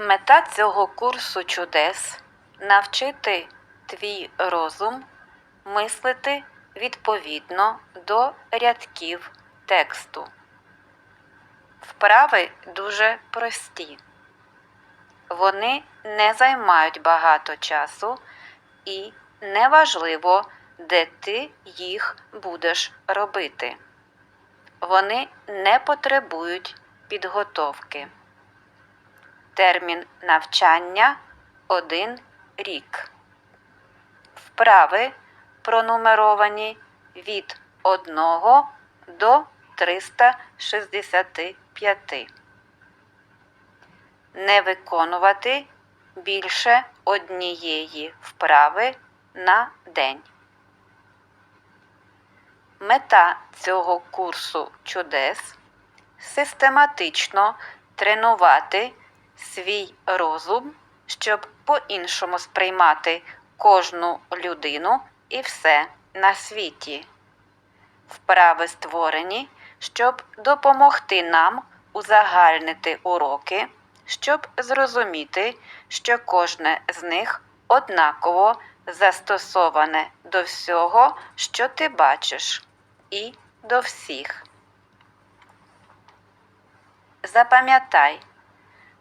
Мета цього курсу чудес навчити твій розум мислити відповідно до рядків тексту. Вправи дуже прості. Вони не займають багато часу і неважливо, де ти їх будеш робити. Вони не потребують підготовки. Термін навчання 1 рік. Вправи пронумеровані від 1 до 365. Не виконувати більше однієї вправи на день. Мета цього курсу чудес систематично тренувати свій розум, щоб по-іншому сприймати кожну людину і все на світі. Вправи створені, щоб допомогти нам узагальнити уроки, щоб зрозуміти, що кожне з них однаково застосоване до всього, що ти бачиш, і до всіх. Запам'ятай,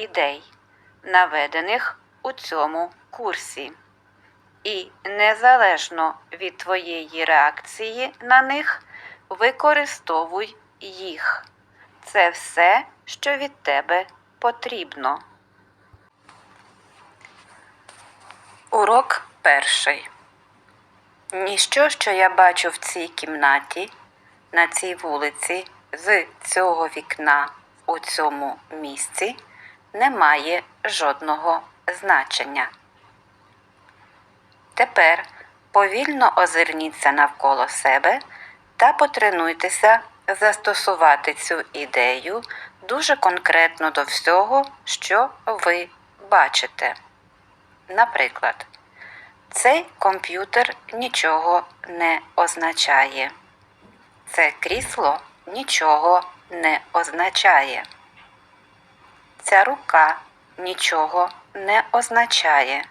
ідей, наведених у цьому курсі. І незалежно від твоєї реакції на них, використовуй їх. Це все, що від тебе потрібно. Урок перший. Ніщо, що я бачу в цій кімнаті, на цій вулиці, з цього вікна у цьому місці, не має жодного значення. Тепер повільно озирніться навколо себе та потренуйтеся застосувати цю ідею дуже конкретно до всього, що ви бачите. Наприклад, цей комп'ютер нічого не означає. Це крісло нічого не означає. Ця рука нічого не означає.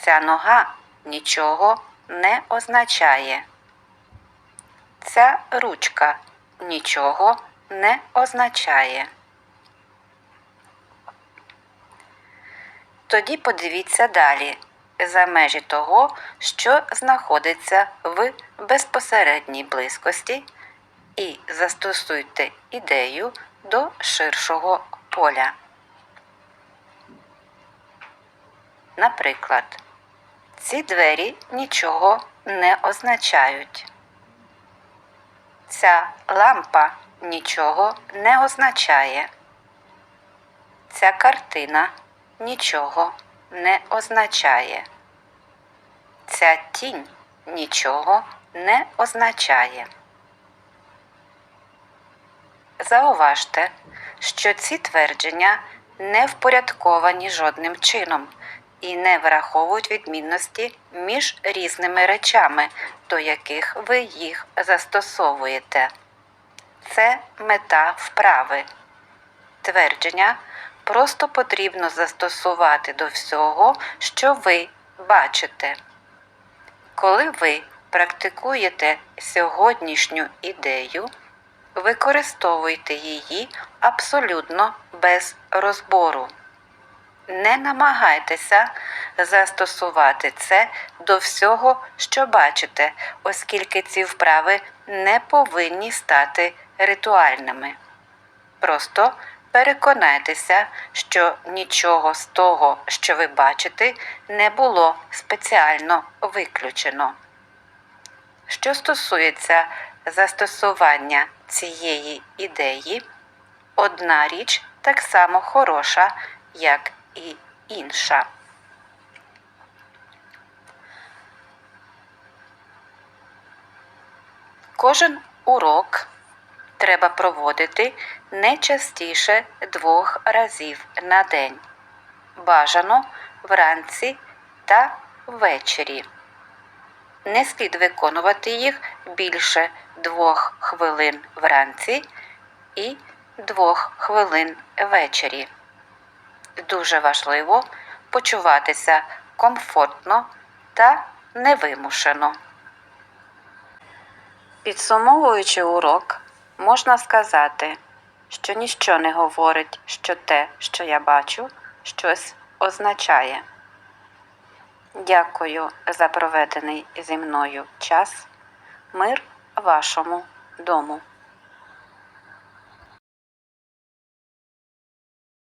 Ця нога нічого не означає. Ця ручка нічого не означає. Тоді подивіться далі за межі того, що знаходиться в безпосередній близькості, і застосуйте ідею до ширшого поля. Наприклад, ці двері нічого не означають. Ця лампа нічого не означає. Ця картина нічого не означає. Ця тінь нічого не означає. Зауважте, що ці твердження не впорядковані жодним чином і не враховують відмінності між різними речами, до яких ви їх застосовуєте. Це мета вправи. Твердження просто потрібно застосувати до всього, що ви бачите. Коли ви практикуєте сьогоднішню ідею, використовуйте її абсолютно без розбору. Не намагайтеся застосувати це до всього, що бачите, оскільки ці вправи не повинні стати ритуальними. Просто переконайтеся, що нічого з того, що ви бачите, не було спеціально виключено. Що стосується застосування цієї ідеї, одна річ так само хороша, як і інша. Кожен урок треба проводити не частіше двох разів на день. Бажано вранці та ввечері. Не слід виконувати їх більше двох хвилин вранці і двох хвилин ввечері. Дуже важливо почуватися комфортно та невимушено. Підсумовуючи урок, можна сказати, що ніщо не говорить, що те, що я бачу, щось означає. Дякую за проведений зі мною час. Мир вашому дому.